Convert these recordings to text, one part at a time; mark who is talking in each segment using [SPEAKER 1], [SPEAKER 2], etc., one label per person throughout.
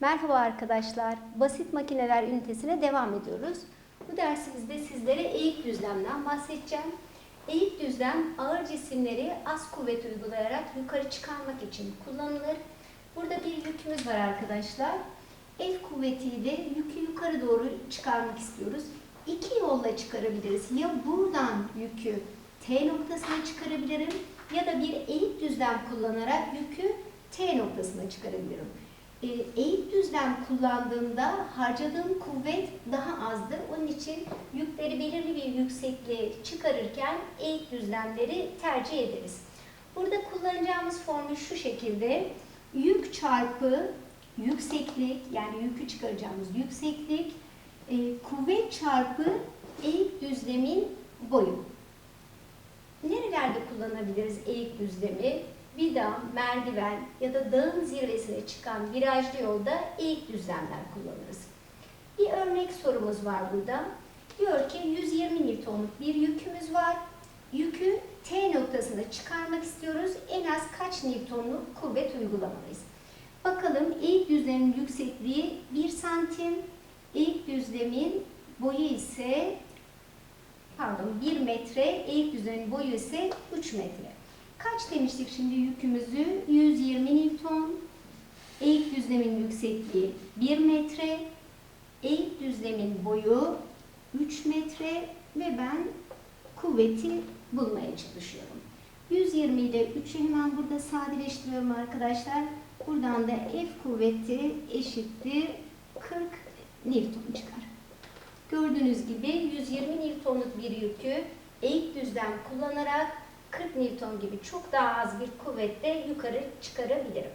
[SPEAKER 1] Merhaba arkadaşlar. Basit makineler ünitesine devam ediyoruz. Bu dersimizde sizlere eğik düzlemden bahsedeceğim. Eğik düzlem ağır cisimleri az kuvvet uygulayarak yukarı çıkarmak için kullanılır. Burada bir yükümüz var arkadaşlar. F kuvvetiyle yükü yukarı doğru çıkarmak istiyoruz. İki yolla çıkarabiliriz. Ya buradan yükü T noktasına çıkarabilirim ya da bir eğik düzlem kullanarak yükü T noktasına çıkarabilirim. E, eğik düzlem kullandığımda harcadığım kuvvet daha azdır. Onun için yükleri belirli bir yüksekliğe çıkarırken eğik düzlemleri tercih ederiz. Burada kullanacağımız formül şu şekilde. Yük çarpı yükseklik yani yükü çıkaracağımız yükseklik e, kuvvet çarpı eğik düzlemin boyu. Nerelerde kullanabiliriz eğik düzlemi? Vida, merdiven ya da dağın zirvesine çıkan virajlı yolda eğik düzlemler kullanırız. Bir örnek sorumuz var burada. Diyor ki 120 Newton'luk bir yükümüz var. Yükü T noktasında çıkarmak istiyoruz. En az kaç Newton'luk kuvvet uygulamalıyız? Bakalım eğik düzlemin yüksekliği 1 santim. Eğik düzlemin boyu ise pardon 1 metre. Eğik düzlemin boyu ise 3 metre. Kaç demiştik şimdi yükümüzü? 120 Newton. Eğik düzlemin yüksekliği 1 metre. Eğik düzlemin boyu 3 metre ve ben kuvveti bulmaya çalışıyorum. 120 ile 3'ü hemen burada sadeleştiriyorum arkadaşlar. Buradan da F kuvveti eşittir 40 Newton çıkar. Gördüğünüz gibi 120 Newton'luk bir yükü eğik düzlem kullanarak 40 Newton gibi çok daha az bir kuvvetle yukarı çıkarabilirim.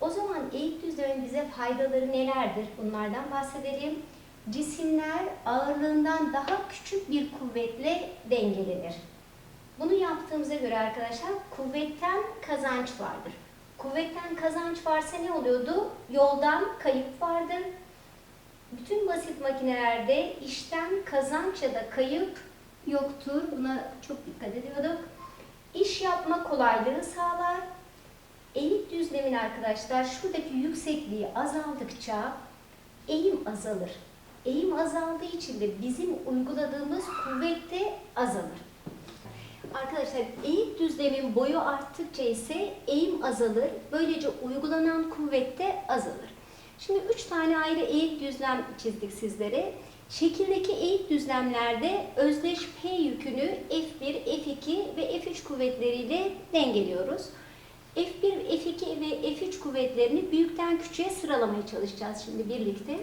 [SPEAKER 1] O zaman eğik düzlemin bize faydaları nelerdir? Bunlardan bahsedelim. Cisimler ağırlığından daha küçük bir kuvvetle dengelenir. Bunu yaptığımıza göre arkadaşlar kuvvetten kazanç vardır. Kuvvetten kazanç varsa ne oluyordu? Yoldan kayıp vardır. Bütün basit makinelerde işten kazanç ya da kayıp yoktur. Buna çok dikkat ediyorduk. İş yapma kolaylığı sağlar. Eğik düzlemin arkadaşlar şuradaki yüksekliği azaldıkça eğim azalır. Eğim azaldığı için de bizim uyguladığımız kuvvet azalır. Arkadaşlar eğik düzlemin boyu arttıkça ise eğim azalır. Böylece uygulanan kuvvet azalır. Şimdi üç tane ayrı eğik düzlem çizdik sizlere. Şekildeki eğik düzlemlerde özdeş P yükünü F1, F2 ve F3 kuvvetleriyle dengeliyoruz. F1, F2 ve F3 kuvvetlerini büyükten küçüğe sıralamaya çalışacağız şimdi birlikte.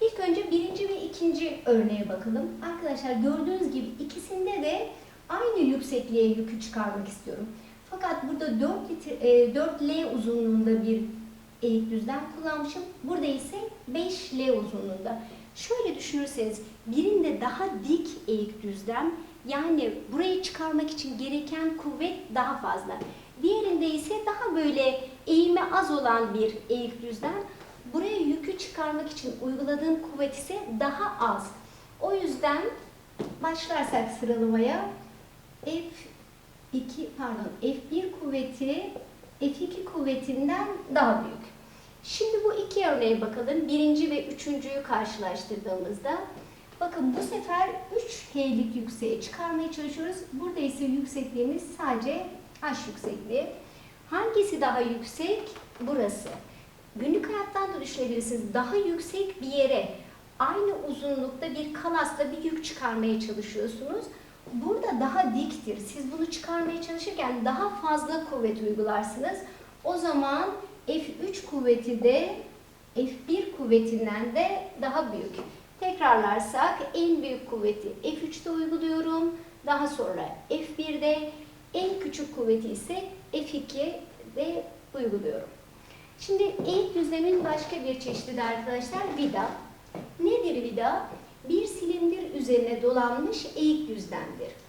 [SPEAKER 1] İlk önce birinci ve ikinci örneğe bakalım. Arkadaşlar gördüğünüz gibi ikisinde de aynı yüksekliğe yükü çıkarmak istiyorum. Fakat burada 4, litre, e, 4L uzunluğunda bir eğik düzlem kullanmışım. Burada ise 5L uzunluğunda. Şöyle düşünürseniz birinde daha dik eğik düzlem yani burayı çıkarmak için gereken kuvvet daha fazla. Diğerinde ise daha böyle eğimi az olan bir eğik düzlem. Buraya yükü çıkarmak için uyguladığım kuvvet ise daha az. O yüzden başlarsak sıralamaya F2 pardon F1 kuvveti F2 kuvvetinden daha büyük. Şimdi bu iki örneğe bakalım. Birinci ve üçüncüyü karşılaştırdığımızda bakın bu sefer 3H'lik yükseğe çıkarmaya çalışıyoruz. Burada ise yüksekliğimiz sadece H yüksekliği. Hangisi daha yüksek? Burası. Günlük hayattan da düşünebilirsiniz. Daha yüksek bir yere aynı uzunlukta bir kalasla bir yük çıkarmaya çalışıyorsunuz. Burada daha diktir. Siz bunu çıkarmaya çalışırken daha fazla kuvvet uygularsınız. O zaman F3 kuvveti de F1 kuvvetinden de daha büyük. Tekrarlarsak en büyük kuvveti F3'te uyguluyorum. Daha sonra F1'de en küçük kuvveti ise F2'de uyguluyorum. Şimdi eğik düzlemin başka bir çeşidi de arkadaşlar vida. Nedir vida? Bir silindir üzerine dolanmış eğik düzlemdir.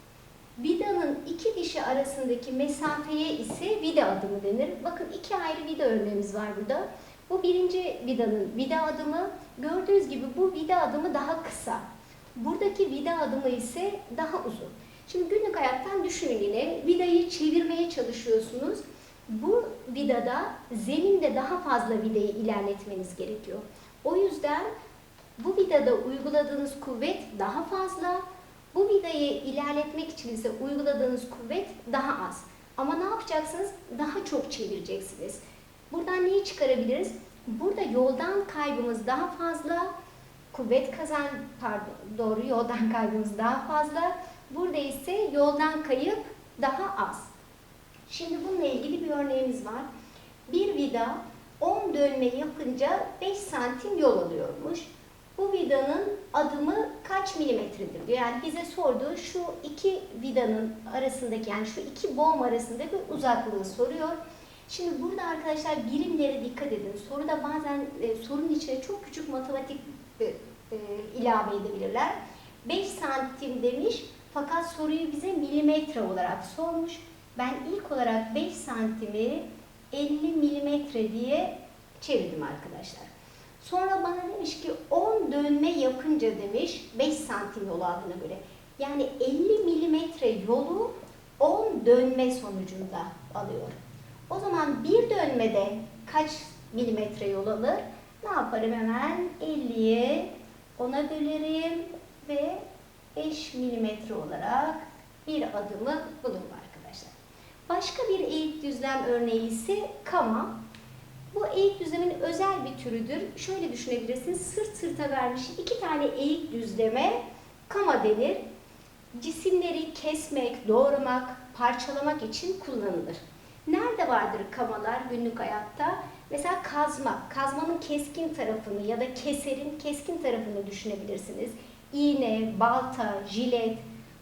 [SPEAKER 1] Vidanın iki dişi arasındaki mesafeye ise vida adımı denir. Bakın iki ayrı vida örneğimiz var burada. Bu birinci vidanın vida adımı. Gördüğünüz gibi bu vida adımı daha kısa. Buradaki vida adımı ise daha uzun. Şimdi günlük hayattan düşünün yine. Vidayı çevirmeye çalışıyorsunuz. Bu vidada zeminde daha fazla vidayı ilerletmeniz gerekiyor. O yüzden bu vidada uyguladığınız kuvvet daha fazla. Bu vidayı ilerletmek için ise uyguladığınız kuvvet daha az. Ama ne yapacaksınız? Daha çok çevireceksiniz. Buradan neyi çıkarabiliriz? Burada yoldan kaybımız daha fazla, kuvvet kazan pardon doğru yoldan kaybımız daha fazla. Burada ise yoldan kayıp daha az. Şimdi bununla ilgili bir örneğimiz var. Bir vida 10 dönme yapınca 5 santim yol alıyormuş. Bu vidanın adımı kaç milimetredir diyor. Yani bize sorduğu şu iki vidanın arasındaki yani şu iki boğum arasındaki uzaklığı soruyor. Şimdi burada arkadaşlar birimlere dikkat edin. Soruda bazen e, sorunun içine çok küçük matematik e, e, ilave edebilirler. 5 santim demiş fakat soruyu bize milimetre olarak sormuş. Ben ilk olarak 5 santimi 50 milimetre diye çevirdim arkadaşlar. Sonra bana demiş ki 10 dönme yapınca demiş 5 santim yol aldığına göre. Yani 50 milimetre yolu 10 dönme sonucunda alıyor. O zaman bir dönmede kaç milimetre yol alır? Ne yaparım hemen? 50'ye 10'a bölerim ve 5 milimetre olarak bir adımı bulurum arkadaşlar. Başka bir eğik düzlem örneği ise kama. Bu eğik düzlemin özel bir türüdür. Şöyle düşünebilirsiniz. Sırt sırta vermiş iki tane eğik düzleme kama denir. Cisimleri kesmek, doğramak, parçalamak için kullanılır. Nerede vardır kamalar günlük hayatta? Mesela kazma. Kazmanın keskin tarafını ya da keserin keskin tarafını düşünebilirsiniz. İğne, balta, jilet,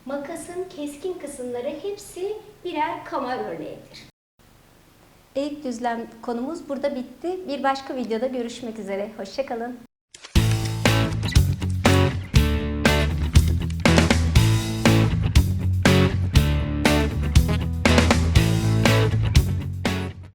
[SPEAKER 1] makasın keskin kısımları hepsi birer kama örneğidir. Eğik düzlem konumuz burada bitti. Bir başka videoda görüşmek üzere. Hoşçakalın.